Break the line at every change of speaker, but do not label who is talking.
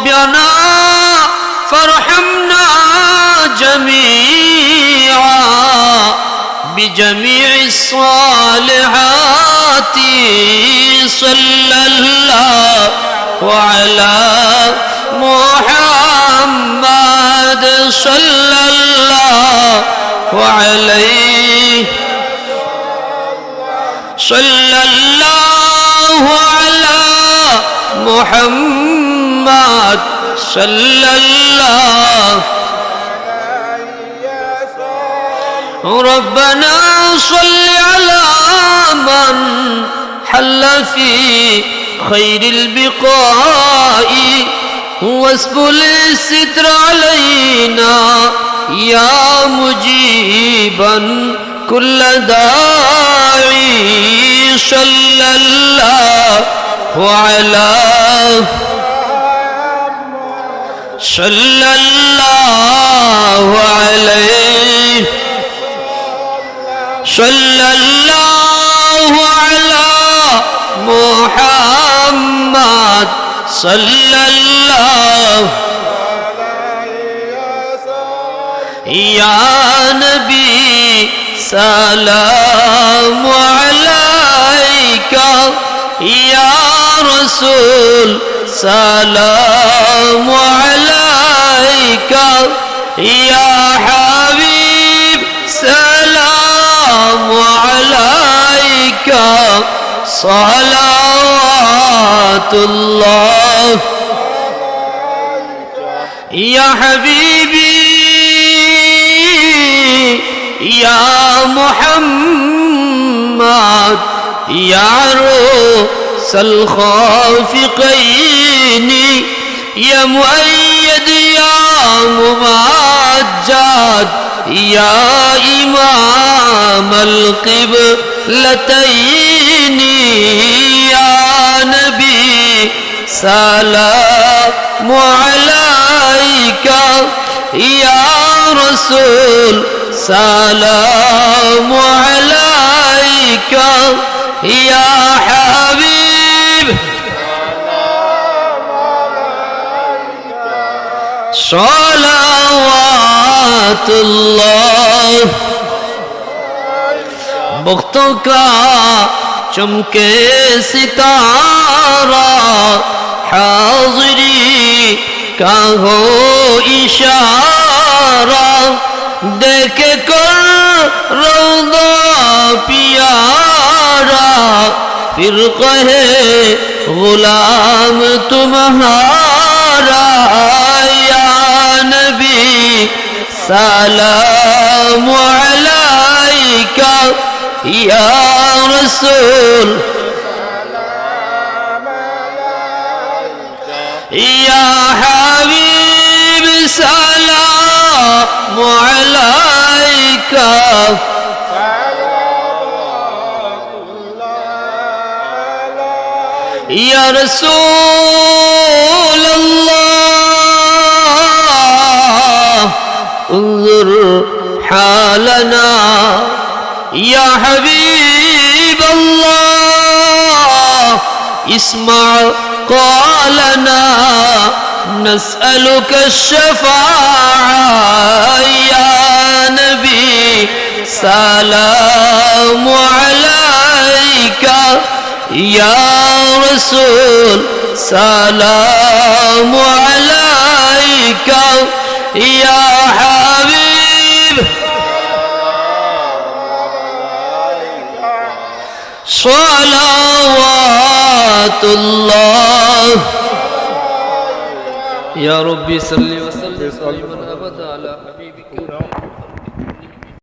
ربنا فارحمنا جميعا بجميع الصالحات صلى الله على محمد صلى الله عليه صلى الله على محمد صلى الله ربنا صل على من حل في خير البقاء واسبل الستر علينا يا مجيبا كل داعي صلى الله على صلى الله عليه. صلى الله على محمد. صلى الله يا نبي سلام عليك. يا رسول سلام عليك يا حبيب سلام عليك. صلوات الله. يا حبيبي يا محمد يا عروس الخافقين. يا مؤيد يا ممجد يا إمام القبلتين. يا نبي سلام عليك. يا رسول سلام عليك. يا حبيب সলাওয়াতুল্লাহ বক্তোं का চমকে সিতারা হাজরি का हो इशारा देख कर रौदा पियारा फिर कहे गुलाम तुम्हारा سلام علیکہ یا رسول. یا حبیب سلام علیکہ يا رسول الله. حبيب الله. اسمع قالنا نسألك الشفاعة يا نبي. سلام عليك يا رسول. سلام عليك يا حبيب صلوات الله. يا ربي صل وسلم ابدا على حبيبك